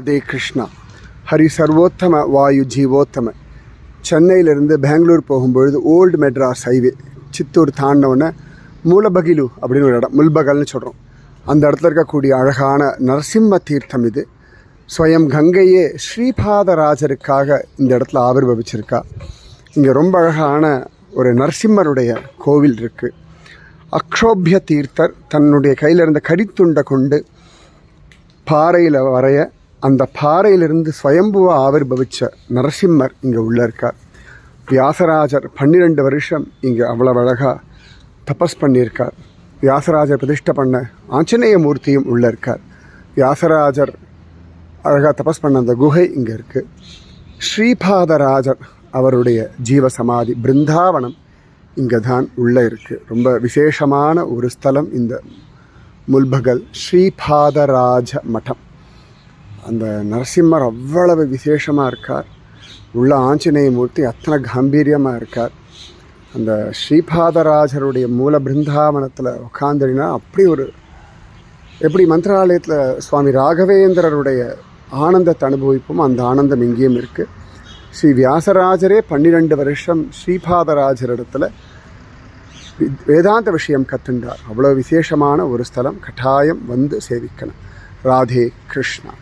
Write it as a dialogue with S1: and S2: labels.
S1: அதே கிருஷ்ணா ஹரி சர்வோத்தம வாயு ஜீவோத்தம சென்னையிலேருந்து பெங்களூர் போகும்பொழுது ஓல்டு மெட்ராஸ் ஹைவே சித்தூர் தாண்டினவுடனே மூலபகிலு அப்படின்னு ஒரு இடம் முல்பகல்னு சொல்கிறோம் அந்த இடத்துல இருக்கக்கூடிய அழகான நரசிம்ம தீர்த்தம் இது. ஸ்வயம் கங்கையே ஸ்ரீபாதராஜருக்காக இந்த இடத்துல ஆவிர்வவிச்சிருக்கா இங்கே ரொம்ப அழகான ஒரு நரசிம்மருடைய கோவில் இருக்குது அக்ஷோபிய தீர்த்தர் தன்னுடைய கையில் இருந்த கரித்துண்டை கொண்டு பாறையில் வரைய அந்த பாறையிலிருந்து ஸ்வயம்புவா ஆவிர்பவிச்ச நரசிம்மர் இங்கே உள்ளே இருக்கார். வியாசராஜர் பன்னிரெண்டு வருஷம் இங்கே அவ்வளவு அழகாக தபஸ் பண்ணியிருக்கார். வியாசராஜர் பிரதிஷ்டை பண்ண ஆஞ்சநேய மூர்த்தியும் உள்ளே இருக்கார். வியாசராஜர் அழகாக தபஸ் பண்ண அந்த குகை இங்கே இருக்குது ஸ்ரீபாதராஜர் அவருடைய ஜீவ சமாதி பிருந்தாவனம் இங்கே தான் உள்ளே இருக்குது ரொம்ப விசேஷமான ஒரு ஸ்தலம் இந்த முல்பகல் ஸ்ரீபாதராஜ மட்டம் அந்த நரசிம்மர் அவ்வளவு விசேஷமாக இருக்கார். உள்ள ஆஞ்சநேய மூர்த்தி அத்தனை காம்பீரியமாக இருக்கார். அந்த ஸ்ரீபாதராஜருடைய மூல பிருந்தாவனத்தில் உட்காந்துடினா அப்படி ஒரு எப்படி மந்திராலயத்தில் சுவாமி ராகவேந்திரருடைய ஆனந்தத்தை அனுபவிப்போம் அந்த ஆனந்தம் இங்கேயும் இருக்குது ஸ்ரீ வியாசராஜரே பன்னிரெண்டு வருஷம் ஸ்ரீபாதராஜரிடத்தில் வேதாந்த விஷயம் கத்துண்டார். அவ்வளோ விசேஷமான ஒரு ஸ்தலம் கட்டாயம் வந்து சேவிக்கணும். ராதே கிருஷ்ணா.